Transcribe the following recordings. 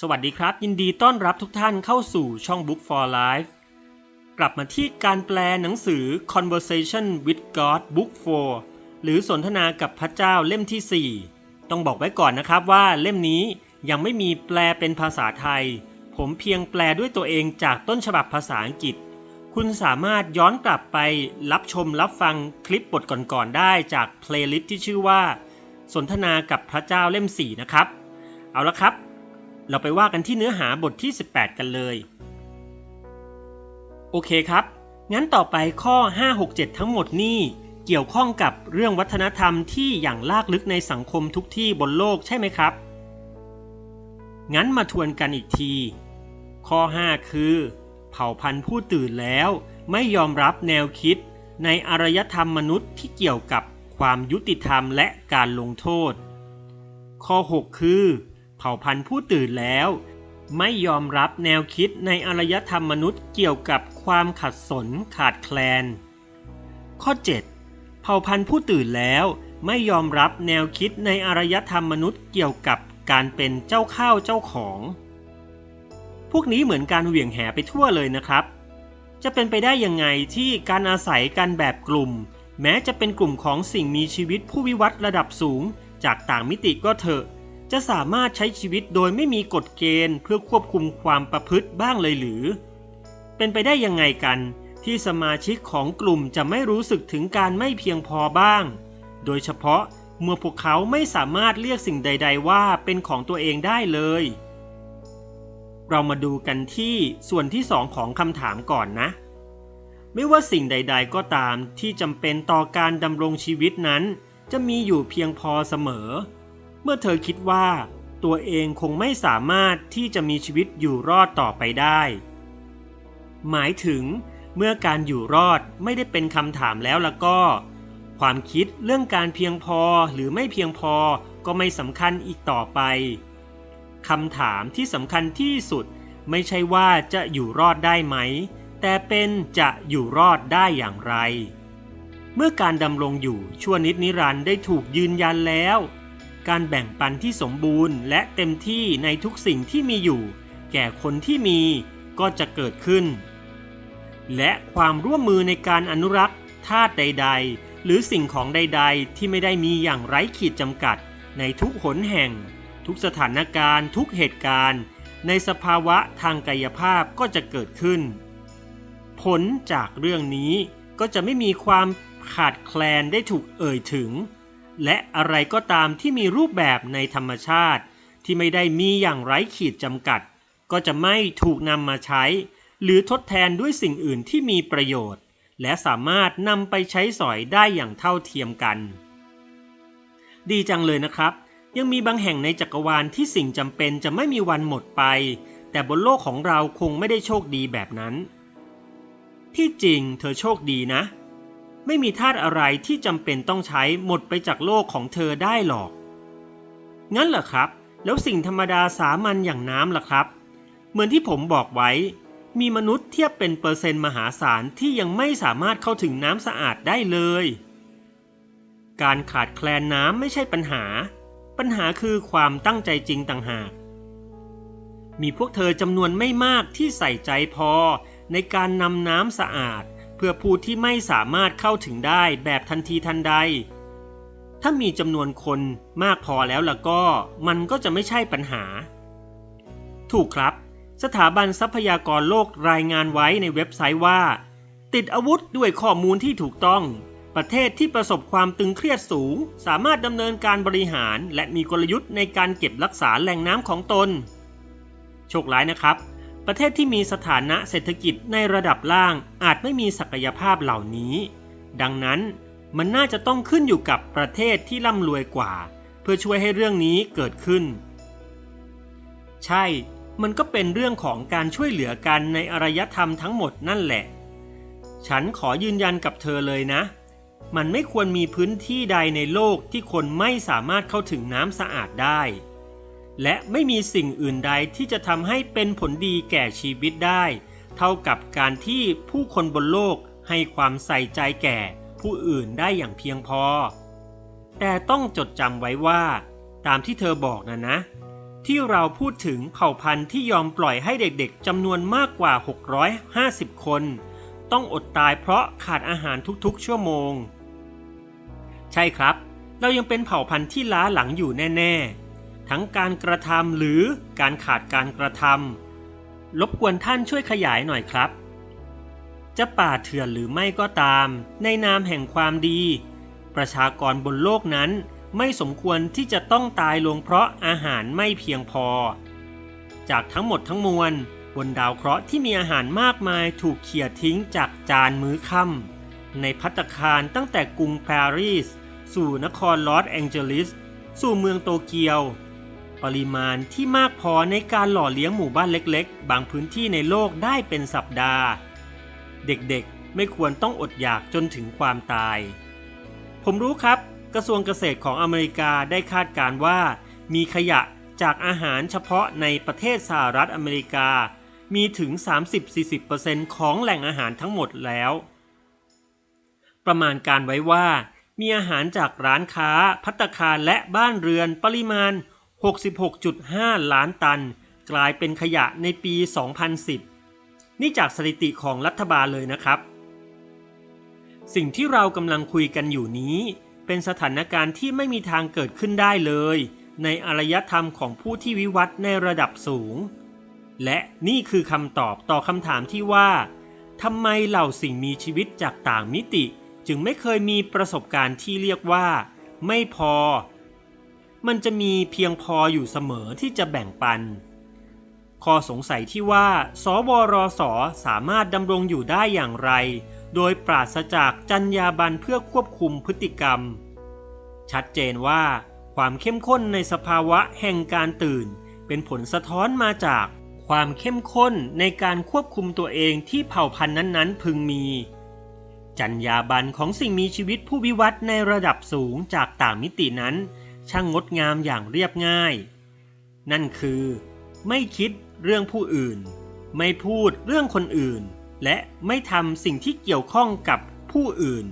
สวัสดีครับ ยินดีต้อนรับทุกท่านเข้าสู่ช่อง Book for Life กลับมาที่การแปลหนังสือ Conversation with God Book 4 หรือสนทนากับพระเจ้าเล่มที่ 4 ต้องบอกไว้ก่อนนะครับว่าเล่มนี้ยังไม่มีแปลเป็นภาษาไทย ผมเพียงแปลด้วยตัวเองจากต้นฉบับภาษาอังกฤษ คุณสามารถย้อนกลับไปรับชมรับฟังคลิปบทก่อนๆได้จากเพลย์ลิสต์ที่ชื่อว่า สนทนากับพระเจ้าเล่ม 4 นะครับ เอาละครับ เราไปว่ากันที่เนื้อหาบทที่ 18 กันเลย โอเคครับ งั้นต่อไปข้อ 567 ทั้งหมดนี่เกี่ยวข้องกับเรื่องวัฒนธรรมที่อย่างลากลึกในสังคมทุกที่บนโลกใช่ไหมครับ งั้นมาทวนกันอีกที ข้อ 5 คือ เผ่าพันธุ์ผู้ตื่นแล้วไม่ยอมรับแนวคิด ในอารยธรรมมนุษย์ที่เกี่ยวกับความยุติธรรมและการลงโทษ ข้อ 6 คือ เผ่าพันธุ์ผู้ตื่นแล้ว ไม่ยอมรับแนวคิดในอารยธรรมมนุษย์เกี่ยวกับความขัดสนขาดแคลน ข้อ 7 เผ่าพันธุ์ผู้ตื่นแล้วไม่ยอมรับแนวคิดในอารยธรรมมนุษย์เกี่ยวกับการเป็นเจ้าข้าวเจ้าของ พวกนี้เหมือนการเหวี่ยงแหไปทั่วเลยนะครับ จะเป็นไปได้ยังไงที่การอาศัยกันแบบกลุ่ม แม้จะเป็นกลุ่มของสิ่งมีชีวิตผู้วิวัฒน์ระดับสูง จากต่างมิติก็เถอะ จะสามารถใช้ชีวิตโดยไม่มีกฎเกณฑ์ เพื่อควบคุมความประพฤติบ้างเลยหรือ เป็นไปได้ยังไงกันที่สมาชิกของกลุ่มจะไม่รู้สึกถึงการไม่เพียงพอบ้าง โดยเฉพาะเมื่อพวกเขาไม่สามารถเรียกสิ่งใด ๆ ว่าเป็นของตัวเองได้เลย เรามาดูกันที่ส่วนที่สองของคำถามก่อนนะ ไม่ว่าสิ่งใด ๆ ก็ตามที่จำเป็นต่อการดำรงชีวิตนั้น จะมีอยู่เพียงพอเสมอเเมื่อเธอคิดว่า ตัวเองคงไม่สามารถที่จะมีชีวิตอยู่รอดต่อไปได้ หมายถึงเมื่อการอยู่รอดไม่ได้เป็นคำถามแล้วแล้วก็ ความคิดเรื่องการเพียงพอหรือไม่เพียงพอก็ไม่สำคัญอีกต่อไปคำถามที่สำคัญที่สุด ไม่ใช่ว่าจะอยู่รอดได้ไหม แต่เป็นจะอยู่รอดได้อย่างไร เมื่อการดำรงอยู่ชั่วนิดนิรันดร์ได้ถูกยืนยันแล้ว การแบ่งปันที่สมบูรณ์ และเต็มที่ในทุกสิ่งที่มีอยู่ แก่คนที่มีก็จะเกิดขึ้น และความร่วมมือในการอนุรักษ์ธาตุใด ๆ หรือสิ่งของใด ๆ ที่ไม่ได้มีอย่างไร้ขีดจำกัด ในทุกหนแห่ง ทุกสถานการณ์ทุกเหตุการณ์ ในสภาวะทางกายภาพก็จะเกิดขึ้น ผลจากเรื่องนี้ก็จะไม่มีความขาดแคลนได้ถูกเอ่ยถึง และอะไรก็ตามที่มีรูปแบบในธรรมชาติ ที่ไม่ได้มีอย่างไร้ขีดจำกัด ก็จะไม่ถูกนำมาใช้ หรือทดแทนด้วยสิ่งอื่นที่มีประโยชน์ และสามารถนำไปใช้สอยได้อย่างเท่าเทียมกัน ดีจังเลยนะครับ ยังมีบางแห่งในจักรวาลที่สิ่งจำเป็นจะไม่มีวันหมดไป แต่บนโลกของเราคงไม่ได้โชคดีแบบนั้น ที่จริงเธอโชคดีนะ ไม่มีธาตุอะไรที่จำเป็นต้องใช้หมดไปจากโลกของเธอได้หรอก งั้นเหรอครับ แล้วสิ่งธรรมดาสามัญอย่างน้ำล่ะครับ เหมือนที่ผมบอกไว้ มีมนุษย์เทียบเป็นเปอร์เซ็นต์มหาศาลที่ยังไม่สามารถเข้าถึงน้ำสะอาดได้เลย การขาดแคลนน้ำไม่ใช่ปัญหา ปัญหาคือความตั้งใจจริงต่างหาก มีพวกเธอจำนวนไม่มากที่ใส่ใจพอในการนำน้ำสะอาด พื่อผู้ที่ไม่สามารถเข้าถึงได้แบบทันทีทันใด ถ้ามีจำนวนคนมากพอแล้วล่ะก็มันก็จะไม่ใช่ปัญหา ถูกครับ สถาบันทรัพยากรโลกรายงานไว้ในเว็บไซต์ว่า ติดอาวุธด้วยข้อมูลที่ถูกต้อง ประเทศที่ประสบความตึงเครียดสูง สามารถดำเนินการบริหาร และมีกลยุทธ์ในการเก็บรักษาแหล่งน้ำของตน โชคร้ายนะครับ ประเทศที่มีสถานะเศรษฐกิจในระดับล่างอาจไม่มีศักยภาพเหล่านี้ ดังนั้นมันน่าจะต้องขึ้นอยู่กับประเทศที่ร่ำรวยกว่า เพื่อช่วยให้เรื่องนี้เกิดขึ้น ใช่ มันก็เป็นเรื่องของการช่วยเหลือกันในอารยธรรมทั้งหมดนั่นแหละ ฉันขอยืนยันกับเธอเลยนะ มันไม่ควรมีพื้นที่ใดในโลกที่คนไม่สามารถเข้าถึงน้ำสะอาดได้ และไม่มีสิ่งอื่นใดที่จะทำให้เป็นผลดีแก่ชีวิตได้ เท่ากับการที่ผู้คนบนโลกให้ความใส่ใจแก่ผู้อื่นได้อย่างเพียงพอ แต่ต้องจดจำไว้ว่า ตามที่เธอบอกนะนะ ที่เราพูดถึงเผ่าพันธุ์ที่ยอมปล่อยให้เด็กๆจำนวนมากกว่า 650 คน ต้องอดตายเพราะขาดอาหารทุกๆ ชั่วโมง ใช่ครับ เรายังเป็นเผ่าพันธุ์ที่ล้าหลังอยู่แน่ ๆ ทั้งการกระทำหรือการขาดการกระทำรบกวนท่านช่วยขยายหน่อยครับ จะป่าเถื่อนหรือไม่ก็ตาม ในนามแห่งความดี ประชากรบนโลกนั้นไม่สมควรที่จะต้องตายลงเพราะอาหารไม่เพียงพอ จากทั้งหมดทั้งมวล บนดาวเคราะห์ที่มีอาหารมากมายถูกเขี่ยทิ้งจากจานมื้อค่ำในพัตตาคารตั้งแต่กรุงปารีส สู่นครลอสแองเจลิส สู่เมืองโตเกียว ปริมาณที่มากพอในการหล่อเลี้ยงหมู่บ้านเล็กๆ บางพื้นที่ในโลกได้เป็นสัปดาห์ เด็กๆ ไม่ควรต้องอดอยากจนถึงความตาย ผมรู้ครับ กระทรวงเกษตรของอเมริกาได้คาดการณ์ว่า มีขยะจากอาหารเฉพาะในประเทศสหรัฐอเมริกา มีถึง 30-40%ของแหล่งอาหารทั้งหมดแล้ว ประมาณการไว้ว่า มีอาหารจากร้านค้า พัตคารและบ้านเรือนปริมาณ 66.5 ล้านตัน กลายเป็นขยะในปี 2010 นี่จากสถิติของรัฐบาลเลยนะครับ สิ่งที่เรากำลังคุยกันอยู่นี้ เป็นสถานการณ์ที่ไม่มีทางเกิดขึ้นได้เลย ในอารยธรรมของผู้ที่วิวัฒน์ในระดับสูง และนี่คือคำตอบต่อคำถามที่ว่าทำไมเหล่าสิ่งมีชีวิตจากต่างมิติ จึงไม่เคยมีประสบการณ์ที่เรียกว่า ไม่พอ มันจะมีเพียงพออยู่เสมอที่จะแบ่งปัน ข้อสงสัยที่ว่า สวรสสามารถดำรงอยู่ได้อย่างไร โดยปราศจากจรรยาบรรณเพื่อควบคุมพฤติกรรม ชัดเจนว่า ความเข้มข้นในสภาวะแห่งการตื่น เป็นผลสะท้อนมาจากความเข้มข้นในการควบคุมตัวเองที่เผ่าพันธุ์นั้นๆ พึงมีจรรยาบรรณของสิ่งมีชีวิตผู้วิวัฒน์ในระดับสูงจากต่างมิตินั้น ช่างงดงามอย่างเรียบง่าย นั่นคือ ไม่คิดเรื่องผู้อื่น ไม่พูดเรื่องคนอื่น และไม่ทำสิ่งที่เกี่ยวข้องกับผู้อื่น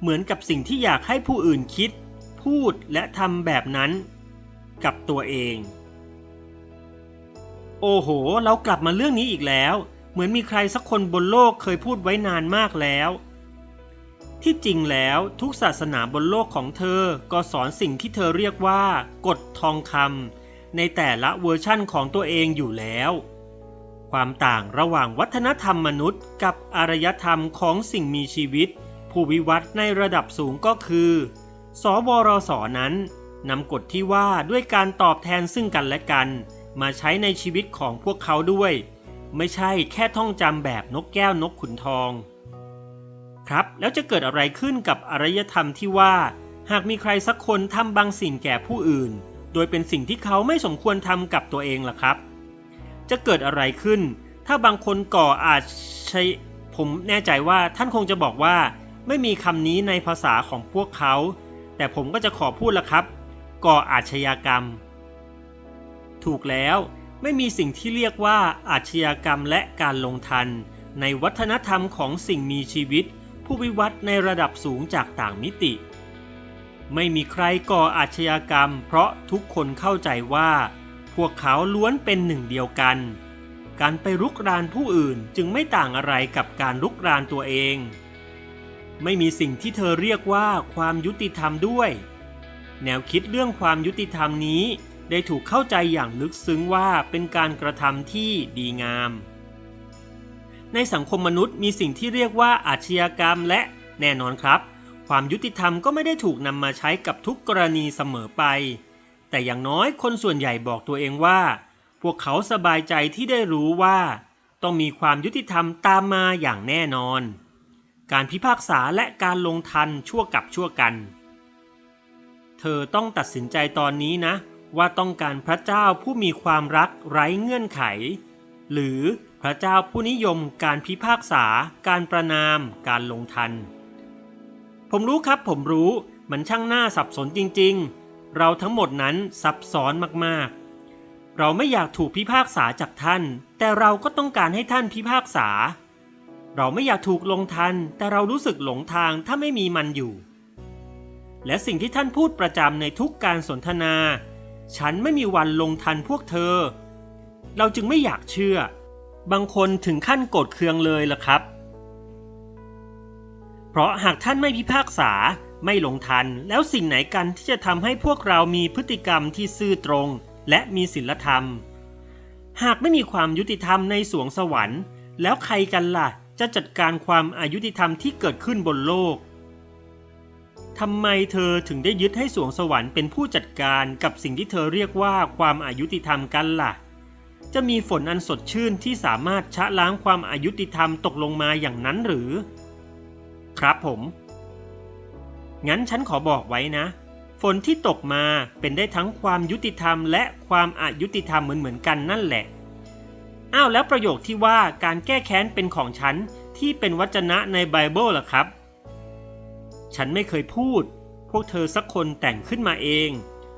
เหมือนกับสิ่งที่อยากให้ผู้อื่นคิด พูดและทำแบบนั้น กับตัวเอง โอ้โห เรากลับมาเรื่องนี้อีกแล้ว เหมือนมีใครสักคนบนโลกเคยพูดไว้นานมากแล้ว ที่จริงแล้วทุกศาสนาบนโลกของเธอก็สอนสิ่งที่เธอเรียกว่ากฎทองคำในแต่ละเวอร์ชั่นของตัวเองอยู่แล้ว ความต่างระหว่างวัฒนธรรมมนุษย์ กับอารยธรรมของสิ่งมีชีวิต ผู้วิวัฒน์ในระดับสูงก็คือ สวรสนั้นนำกฎที่ว่าด้วยการตอบแทนซึ่งกันและกัน มาใช้ในชีวิตของพวกเขาด้วย ไม่ใช่แค่ท่องจำแบบนกแก้วนกขุนทอง ครับ แล้วจะเกิดอะไรขึ้นกับอารยธรรมที่ว่า หากมีใครสักคนทำบางสิ่งแก่ผู้อื่น โดยเป็นสิ่งที่เขาไม่สมควรทำกับตัวเองล่ะครับ จะเกิดอะไรขึ้น ถ้าบางคนก่ออาชใช้ผมแน่ใจว่าท่านคงจะบอกว่า ไม่มีคำนี้ในภาษาของพวกเขา แต่ผมก็จะขอพูดละครับ ก่ออาชญากรรม ถูกแล้วไม่มีสิ่งที่เรียกว่าอาชญากรรมและการลงทัน ในวัฒนธรรมของสิ่งมีชีวิต ผู้วิวัฒในระดับสูงจากต่างมิติ ไม่มีใครก่ออาชญากรรม เพราะทุกคนเข้าใจว่า พวกเขาล้วนเป็นหนึ่งเดียวกัน การไปรุกรานผู้อื่นจึงไม่ต่างอะไรกับการรุกรานตัวเอง ไม่มีสิ่งที่เธอเรียกว่าความยุติธรรมด้วย แนวคิดเรื่องความยุติธรรมนี้ได้ถูกเข้าใจอย่างลึกซึ้งว่าเป็นการกระทำที่ดีงาม ในสังคมมนุษย์มีสิ่งที่เรียกว่าอาชญากรรมและแน่นอนครับ ความยุติธรรมก็ไม่ได้ถูกนำมาใช้กับทุกกรณีเสมอไป แต่อย่างน้อยคนส่วนใหญ่บอกตัวเองว่า พวกเขาสบายใจที่ได้รู้ว่า ต้องมีความยุติธรรมตามมาอย่างแน่นอน การพิพากษาและการลงทันชั่วกับชั่วกัน เธอต้องตัดสินใจตอนนี้นะ ว่าต้องการพระเจ้าผู้มีความรักไร้เงื่อนไข หรือ พระเจ้าผู้นิยมการพิพากษา การประนาม การลงทัน ผมรู้ครับผมรู้มันช่างน่าสับสนจริงๆ เราทั้งหมดนั้นซับซ้อนมากๆ เราไม่อยากถูกพิพากษาจากท่าน แต่เราก็ต้องการให้ท่านพิพากษา เราไม่อยากถูกลงทัน แต่เรารู้สึกหลงทางถ้าไม่มีมันอยู่ และสิ่งที่ท่านพูดประจำในทุกการสนทนา ฉันไม่มีวันลงทันพวกเธอ เราจึงไม่อยากเชื่อ บางคนถึงขั้นโกรธเคืองเลยล่ะครับ เพราะหากท่านไม่พิพากษาไม่ลงทันแล้วสิ่งไหนกันที่จะทำให้พวกเรามีพฤติกรรมที่ซื่อตรง และมีศีลธรรม หากไม่มีความยุติธรรมในสวงสวรรค์ แล้วใครกันล่ะ จะจัดการความอายุติธรรมที่เกิดขึ้นบนโลกทำไมเธอถึงได้ยึดให้สวงสวรรค์เป็นผู้จัดการกับสิ่งที่เธอเรียกว่าความอายุติธรรมกันล่ะ จะมีฝนอันสดชื่นที่สามารถชะล้างความอายุติธรรมตกลงมาอย่างนั้นหรือ ครับผม งั้นฉันขอบอกไว้นะ ฝนที่ตกมาเป็นได้ทั้งความยุติธรรมและความอายุติธรรมเหมือนๆกันนั่นแหละ อ้าวแล้วประโยคที่ว่าการแก้แค้นเป็นของฉันที่เป็นวจนะในไบเบิลล่ะครับ ฉันไม่เคยพูด พวกเธอสักคนแต่งขึ้นมาเอง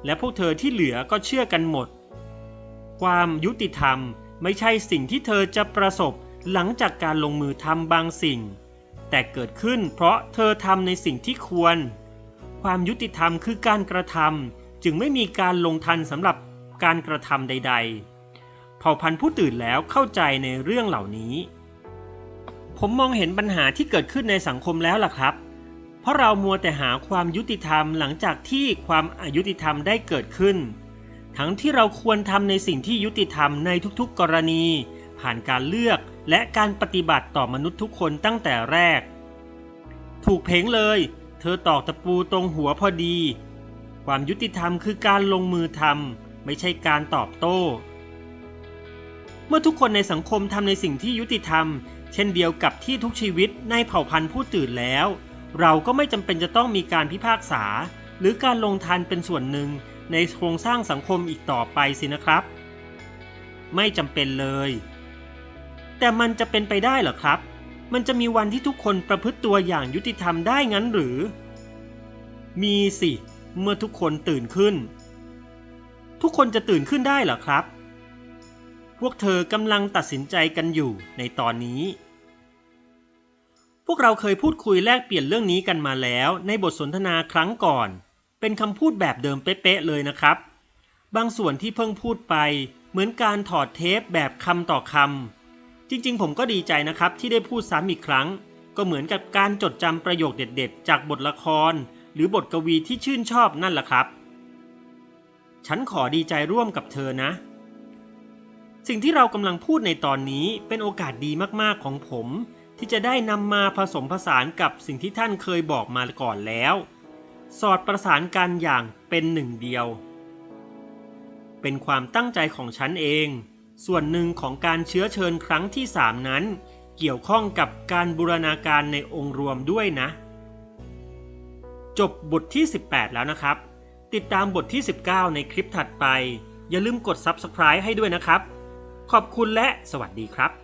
และพวกเธอที่เหลือก็เชื่อกันหมด ความยุติธรรมไม่ใช่สิ่งที่เธอจะประสบหลังจากการลงมือทำบางสิ่ง แต่เกิดขึ้นเพราะเธอทำในสิ่งที่ควร ความยุติธรรมคือการกระทำจึงไม่มีการลงทันสำหรับการกระทำใด ๆ เผ่าพันธุ์ผู้ตื่นแล้วเข้าใจในเรื่องเหล่านี้ ผมมองเห็นปัญหาที่เกิดขึ้นในสังคมแล้วล่ะครับ เพราะเรามัวแต่หาความยุติธรรมหลังจากที่ความอายุติธรรมได้เกิดขึ้น ทั้งที่เราควรทำในสิ่งที่ยุติธรรมในทุกๆกรณี ผ่านการเลือกและการปฏิบัติต่อมนุษย์ทุกคนตั้งแต่แรก ถูกเพ่งเลย เธอตอกตะปูตรงหัวพอดี ความยุติธรรมคือการลงมือทำไม่ใช่การตอบโต้ เมื่อทุกคนในสังคมทำในสิ่งที่ยุติธรรม เช่นเดียวกับที่ทุกชีวิตในเผ่าพันธุ์ผู้ตื่นแล้ว เราก็ไม่จำเป็นจะต้องมีการพิพากษา หรือการลงทันเป็นส่วนหนึ่ง ในโครงสร้างสังคมอีกต่อไปสินะครับ ไม่จำเป็นเลย แต่มันจะเป็นไปได้เหรอครับ มันจะมีวันที่ทุกคนประพฤติตัวอย่างยุติธรรมได้งั้นหรือ มีสิ เมื่อทุกคนตื่นขึ้น ทุกคนจะตื่นขึ้นได้เหรอครับ พวกเธอกำลังตัดสินใจกันอยู่ในตอนนี้พวกเราเคยพูดคุยแลกเปลี่ยนเรื่องนี้กันมาแล้วในบทสนทนาครั้งก่อน เป็นคำพูดแบบเดิมเป๊ะๆเลยนะครับ บางส่วนที่เพิ่งพูดไปเหมือนการถอดเทปแบบคำต่อคำจริงๆ ผมก็ดีใจนะครับที่ได้พูดซ้ำอีกครั้ง ก็เหมือนกับการจดจำประโยคเด็ดๆ จากบทละคร หรือบทกวีที่ชื่นชอบนั่นแหละครับ ฉันขอดีใจร่วมกับเธอนะ สิ่งที่เรากำลังพูดในตอนนี้เป็นโอกาสดีมากๆของผมที่จะได้นำมาผสมผสานกับสิ่งที่ท่านเคยบอกมาก่อนแล้ว สอดประสานกันอย่างเป็นหนึ่งเดียว เป็นความตั้งใจของฉันเอง ส่วนหนึ่งของการเชื้อเชิญครั้งที่3นั้น เกี่ยวข้องกับการบูรณาการในองค์รวมด้วยนะ จบบทที่ 18 แล้วนะครับ ติดตามบทที่ 19 ในคลิปถัดไป อย่าลืมกด Subscribe ให้ด้วยนะครับ ขอบคุณและสวัสดีครับ